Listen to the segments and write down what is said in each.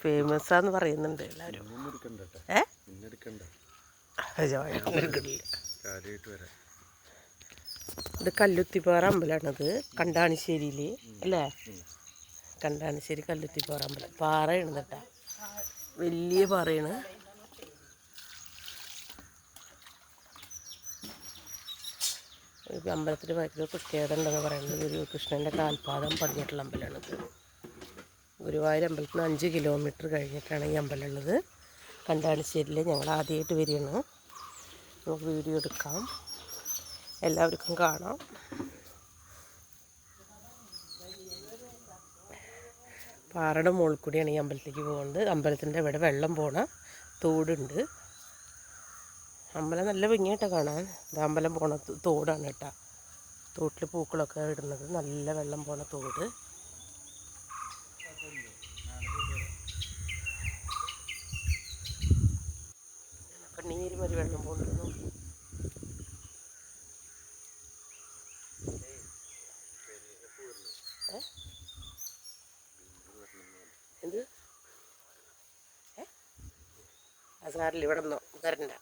Famous ആന്ന് പറയുന്നുണ്ട് എല്ലാവരും ഏ? ഇത് കല്ലുത്തിപ്പാറ അമ്പലമാണത് കണ്ടാണിശ്ശേരിയിൽ അല്ലേ? കണ്ടാണിശ്ശേരി കല്ലുത്തിപ്പാറ അമ്പലം. പാറയാണ് കേട്ടാ. വലിയ പാറയാണ്. അമ്പലത്തിൽ ഭയങ്കര പ്രത്യേകത ഉണ്ടെന്ന് പറയുന്നത് ഒരു കൃഷ്ണന്റെ കാൽപാദം പറഞ്ഞിട്ടുള്ള അമ്പലമാണിത് ഗുരുവായൂർ അമ്പലത്തിൽ നിന്ന് അഞ്ച് കിലോമീറ്റർ കഴിഞ്ഞിട്ടാണ് ഈ അമ്പലം ഉള്ളത് കണ്ടാണിശ്ശേരിയിൽ ഞങ്ങൾ ആദ്യമായിട്ട് വരികയാണ്. നമുക്ക് വീഡിയോ എടുക്കാം. എല്ലാവർക്കും കാണാം. പാറയുടെ മുകളിൽ കൂടിയാണ് ഈ അമ്പലത്തിലേക്ക് പോകുന്നത്. അമ്പലത്തിന്റെ ഇവിടെ വെള്ളം പോണ തോടുണ്ട്. അമ്പലം നല്ല ഭംഗിയായിട്ടാണ് കാണാം ഇത് അമ്പലം പോണ തോടാണ് കേട്ടോ. തോട്ടിൽ പൂക്കളൊക്കെ ഇടുന്നത്. നല്ല വെള്ളം പോണ തോട്. കണ്ണീര് മതി വെള്ളം പോകുന്നു എന്ത്? ഏ? ആ സാറില്ല ഇവിടെ നിന്നോ? വരണ്ട.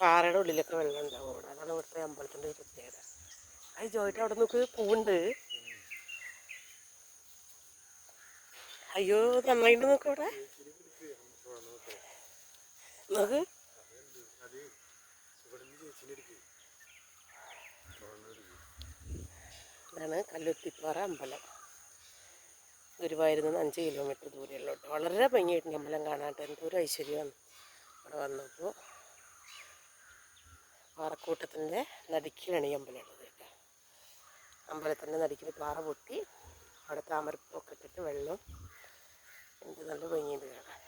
പാറയുടെ ഉള്ളിലൊക്കെ വെള്ളം ഉണ്ടാവും അവിടെ. അതാണ് ഇവിടുത്തെ അമ്പലത്തിന്റെ ഒരു പ്രത്യേകത. അത് ജോയിട്ട് അവിടെ നോക്ക് പൂവുണ്ട്. അയ്യോ നന്നായിട്ട് നോക്ക് അവിടെ നോക്ക്. ഇതാണ് കല്ലുത്തിപ്പാറ അമ്പലം. ഗുരുവായൂരിൽ നിന്ന് അഞ്ച് കിലോമീറ്റർ ദൂരെയുള്ളോട്ട്. വളരെ ഭംഗിയായിട്ടുണ്ട് അമ്പലം കാണാനായിട്ട്. എന്തൊരു ഐശ്വര്യമാണ് അവിടെ വന്നപ്പോൾ. പാറക്കൂട്ടത്തിന്റെ നടുക്കിലാണ് ഈ അമ്പലം ഉള്ളത് കേട്ടോ. അമ്പലത്തിന്റെ നടുക്കിൽ പാറ പൊട്ടി അവിടെ താമരപ്പൊക്കെ ഇട്ടിട്ട് വെള്ളം. എന്ത് നല്ല ഭംഗിയുണ്ട് കാണാൻ.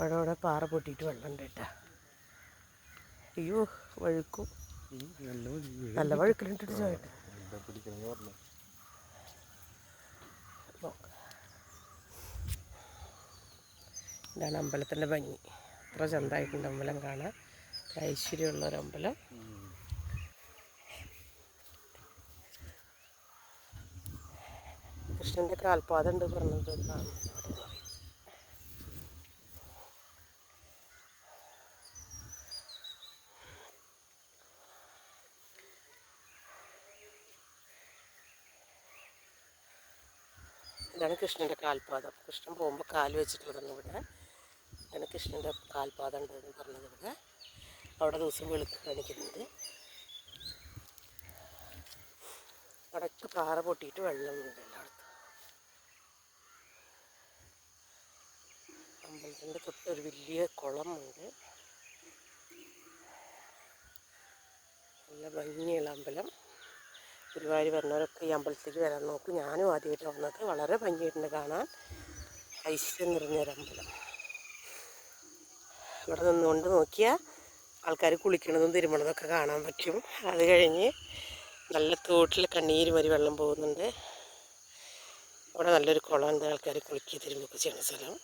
അവിടെ അവിടെ പാറ പൊട്ടിയിട്ട് വെള്ളമുണ്ട് കേട്ടോ. അയ്യോ വഴുക്കും. നല്ല വഴുക്കലിട്ടിട്ട് ഇതാണ് അമ്പലത്തിന്റെ ഭംഗി. അത്ര ചന്തമായിട്ടുണ്ട് അമ്പലം കാണാൻ. ഐശ്വര്യമുള്ള ഒരു അമ്പലം. കൃഷ്ണന്റെ കാൽപാദം ഉണ്ട് പറഞ്ഞത് ഇതാണ് കൃഷ്ണന്റെ കാൽപാദം. കൃഷ്ണൻ പോകുമ്പോൾ കാൽ വെച്ചിട്ടുള്ളതാണ് ഇവിടെ. ഇതാണ് കൃഷ്ണന്റെ കാൽപാദം ഉണ്ടെന്ന് പറഞ്ഞത് ഇവിടെ. അവിടെ ദിവസം വെളുക്ക് കാണിക്കുന്നത് അവിടെയൊക്കെ പാറ പൊട്ടിയിട്ട് വെള്ളമുണ്ട് എല്ലായിടത്തും. അമ്പലത്തിന്റെ തൊട്ടൊരു വലിയ കുളമുണ്ട്. നല്ല ഭംഗിയുള്ള അമ്പലം. ഗുരുവായൂർ വരുന്നവരൊക്കെ ഈ അമ്പലത്തിലേക്ക് വരാൻ നോക്കും. ഞാനും ആദ്യമായിട്ട് വന്നത് വളരെ ഭംഗിയായിട്ടുണ്ട് കാണാൻ. ഐശ്വര്യം നിറഞ്ഞൊരു അമ്പലം. ഇവിടെ നിന്നുകൊണ്ട് നോക്കിയാൽ ആൾക്കാർ കുളിക്കണതും തിരുമണതൊക്കെ കാണാൻ പറ്റും. അത് കഴിഞ്ഞ് നല്ല തോട്ടിൽ കണ്ണീര് വരി വെള്ളം പോകുന്നുണ്ട്. അവിടെ നല്ലൊരു കുളമുണ്ട് ആൾക്കാർ കുളിക്കുക തിരുമ്പൊക്കെ ചെയ്യുന്ന സ്ഥലം.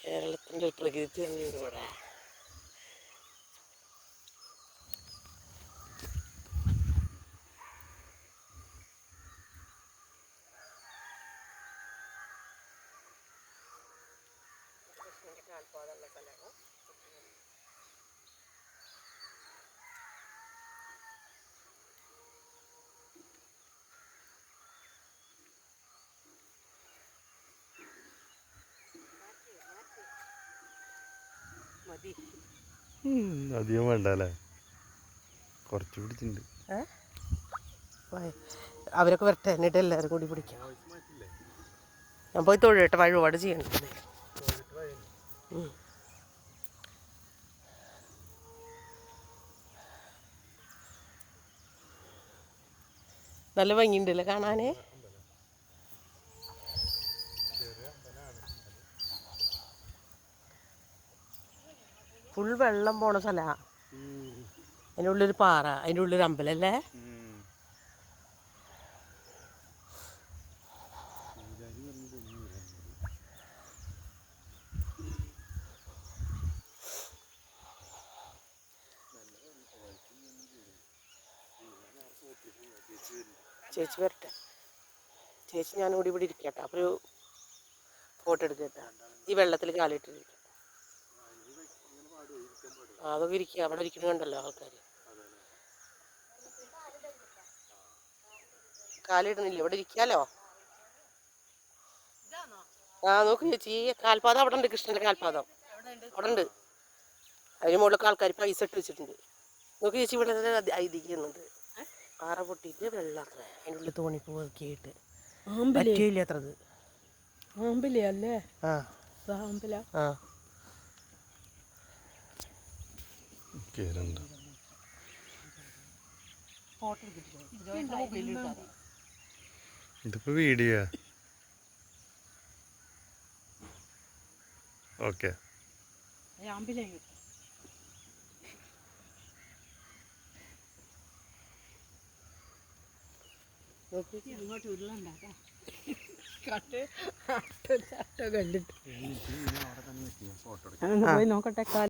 കേരളത്തിന്റെ പ്രകൃതി തന്നെയാണ് ഇവിടെ. മതി. അധികം വേണ്ട അല്ലേ കുറച്ച് പിടിച്ചിട്ടുണ്ട്. അവരൊക്കെ വരട്ടെ എന്നിട്ട് എല്ലാവരും കൂടി പിടിക്കാം. ഞാൻ പോയി തൊഴിലിട്ട് വഴിപാട് ചെയ്യണ്ടേ നല്ല ഭംഗിയുണ്ടല്ലേ കാണാനേ? ഫുൾ വെള്ളം പോണ സ്ഥലമാണ് അതിന്റെ ഉള്ളിൽ പാറ അതിന്റെ ഉള്ളിൽ അമ്പലല്ലേ? ചേച്ചി വരട്ടെ. ചേച്ചി ഞാൻ കൂടി ഇവിടെ ഇരിക്കട്ടെ. അപ്പൊ ഒരു ഫോട്ടോ എടുക്കട്ടെ ഈ വെള്ളത്തിൽ കാലിട്ട് അതൊക്കെ ഇരിക്കുക അവിടെ ഇരിക്കണുണ്ടല്ലോ ആൾക്കാർ കാലിടുന്നില്ല? ഇവിടെ ഇരിക്കാലോ? ആ നോക്ക് ചേച്ചി ഈ കാൽപാദം അവിടെ ഉണ്ട് കൃഷ്ണന്റെ കാൽപാദം. അവിടെ ഉണ്ട്. അതിന് മുകളിലൊക്കെ ആൾക്കാർ പൈസ ഇട്ട് വെച്ചിട്ടുണ്ട്. നോക്ക് ചേച്ചി ഇവിടെ ഐതിക്കുന്നുണ്ട് പാറ പൊട്ടിയിട്ട് വെള്ളം അതിന്റെ ഉള്ളിൽ പോക്കിയിട്ട് ആമ്പലേ പറ്റിയില്ല അത്രത്. ആമ്പലേ അല്ലേ? ആ. ആമ്പല. ആ. കേരണ്ട ഇതിപ്പോ വീഡിയോ? ഓക്കെ. അങ്ങോട്ട് ഉരുളുണ്ടാക്കാം കണ്ടിട്ട്. പോയി നോക്കട്ടെ.